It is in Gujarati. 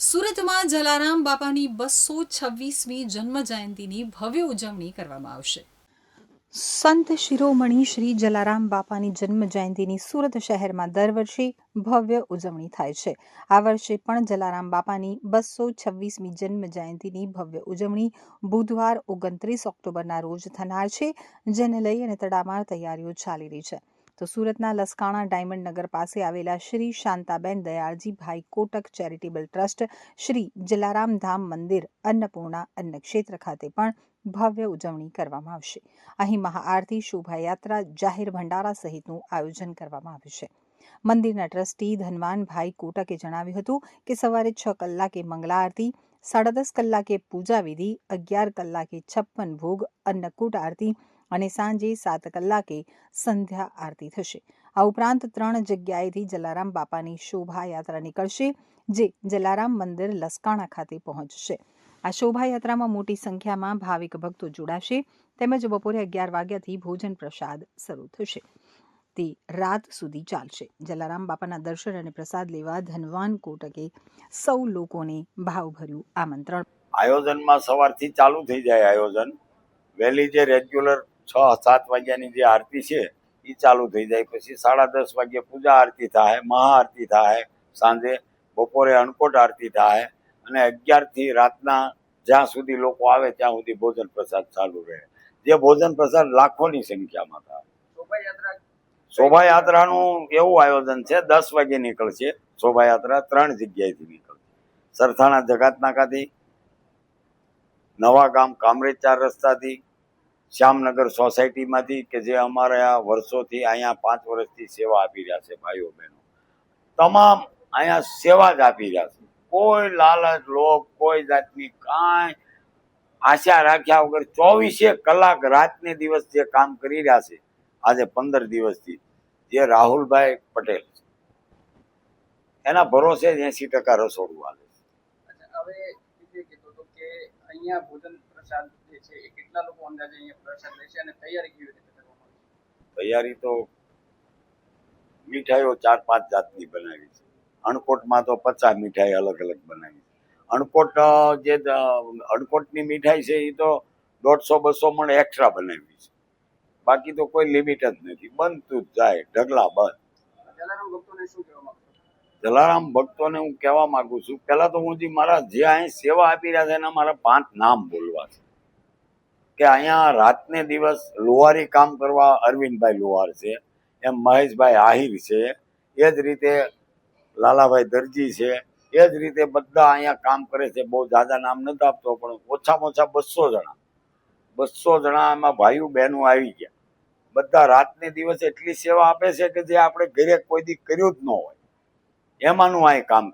સુરતમાં જલારામ બાપાની બસો છવ્વીસમી જન્મ જયંતિની ભવ્ય ઉજવણી કરવામાં આવશે. સંત શિરોમણી શ્રી જલારામ બાપાની જન્મ જયંતિની સુરત શહેરમાં દર વર્ષે ભવ્ય ઉજવણી થાય છે. આ વર્ષે પણ જલારામ બાપાની બસો છવ્વીસમી જન્મ જયંતિની ભવ્ય ઉજવણી બુધવાર ઓગણત્રીસ ઓક્ટોબરના રોજ થનાર છે, જેને લઈ અને તડામાર તૈયારીઓ ચાલી રહી છે. તો સુરતના લસકાણા ડાયમંડ નગર પાસે આવેલા શ્રી શાંતાબેન દયાળજીભાઈ કોટક ચેરિટેબલ ટ્રસ્ટ, શ્રી જલારામ ધામ મંદિર, અન્નપૂર્ણા અન્નક્ષેત્ર ખાતે પણ ભવ્ય ઉજવણી કરવામાં આવશે. અહીં મહાઆરતી શોભાયાત્રા જાહેર ભંડારા સહિતનું આયોજન કરવામાં આવ્યું છે. મંદિરના ટ્રસ્ટી ધનવાનભાઈ કોટકે જણાવ્યું હતું કે સવારે છ કલાકે મંગલા આરતી, સાડા દસ કલાકે પૂજા વિધિ, અગિયાર કલાકે છપ્પન ભોગ, અન્નકૂટ આરતી અને સાંજે સાત કલાકે સંધ્યા આરતી થશે. આ ઉપરાંત ત્રણ જગ્યાએથી જલારામ બાપાની શોભાયાત્રા નીકળશે, જે જલારામ મંદિર લસકાણા ખાતે પહોંચશે. આ શોભાયાત્રામાં મોટી સંખ્યામાં ભાવિક ભક્તો જોડાશે, તેમજ બપોરે અગિયાર વાગ્યાથી ભોજન પ્રસાદ શરૂ થશે. તે રાત સુધી ચાલશે. જલારામ બાપાના દર્શન અને પ્રસાદ લેવા ધનવાન કોટકે સૌ લોકોને ભાવભર્યું આમંત્રણ. આયોજનમાં સવારથી ચાલુ થઈ જાય આયોજન. વહેલી જે રેગ્યુલર છ, સાત વાગ્યાની જે આરતી છે એ ચાલુ થઈ જાય. પછી સાડા દસ વાગ્યે પૂજા આરતી થાય મહાઆરતી થાય, સાંજે બપોરે અન્નકોટ આરતી થાય અને અગિયારથી રાતના જ્યાં સુધી લોકો આવે ત્યાં સુધી ભોજન પ્રસાદ ચાલુ રહે. જે ભોજન પ્રસાદ લાખોની સંખ્યામાં થાય. શોભાયાત્રાનું એવું આયોજન છે, દસ વાગે નીકળશે શોભાયાત્રા, ત્રણ જગ્યાએથી નીકળશે. સરથાણા જગાતનાકાથી, નવા ગામ કામરેજ ચાર રસ્તાથી શ્યામનગર સોસાયટીમાંથી કે જે અમારે વર્ષોથી અહીંયા પાંચ વર્ષથી સેવા આપી રહ્યા છે ભાઈઓ બહેનો. તમામ અહીંયા સેવા જ આપી રહ્યા છે. કોઈ લાલચ, લોભ, કોઈ જાતની કાંઈ આશા રાખ્યા વગર ચોવીસે કલાક રાતને દિવસ જે કામ કરી રહ્યા છે, આજે પંદર દિવસથી, જે રાહુલભાઈ પટેલ છે. એના ભરોસે જ એસી ટકા રસોડું આવે છે. અહીંયા ભોજન પ્રસાદ જે છે એ કેટલા લોકો અંદાજે અહીંયા પ્રસાદ લેશે અને તૈયારી કેવી રીતે કરવામાં આવશે તૈયારી તો મીઠાઈઓ ચાર પાંચ જાતની બનાવી છે. અણકોટમાં તો પચાસ મીઠાઈ અલગ અલગ બનાવી છે. અણકોટ જે અણકોટની મીઠાઈ છે એ તો દોઢસો બસો મણ એક્સ્ટ્રા બનાવી છે. બાકી તો કોઈ લિમિટ જ નથી. બનતું જ જાય. ઢગલા બંધ. ભક્તોને શું કહેવા જલારામ ભક્તોને હું કહેવા માંગુ છું, પહેલા તો હું જે મારા જે અહીં સેવા આપી રહ્યા છે એના મારા પાંચ નામ બોલવા છે. કે અહીંયા રાતને દિવસ લોહારી કામ કરવા અરવિંદભાઈ લોહાર છે, એમ મહેશભાઈ આહિર છે, એ જ રીતે લાલાભાઈ દરજી છે, એ જ રીતે બધા અહીંયા કામ કરે છે, બહુ જાજા નામ નથી આપતો, પણ ઓછામાં ઓછા બસો જણા. બસો જણા એમાં ભાઈઓ બહેનો આવી ગયા. બધા રાતને દિવસ એટલી સેવા આપે છે કે જે આપણે ઘરે કોઈ દી કર્યું જ ન હોય. એમાંનું આ કામ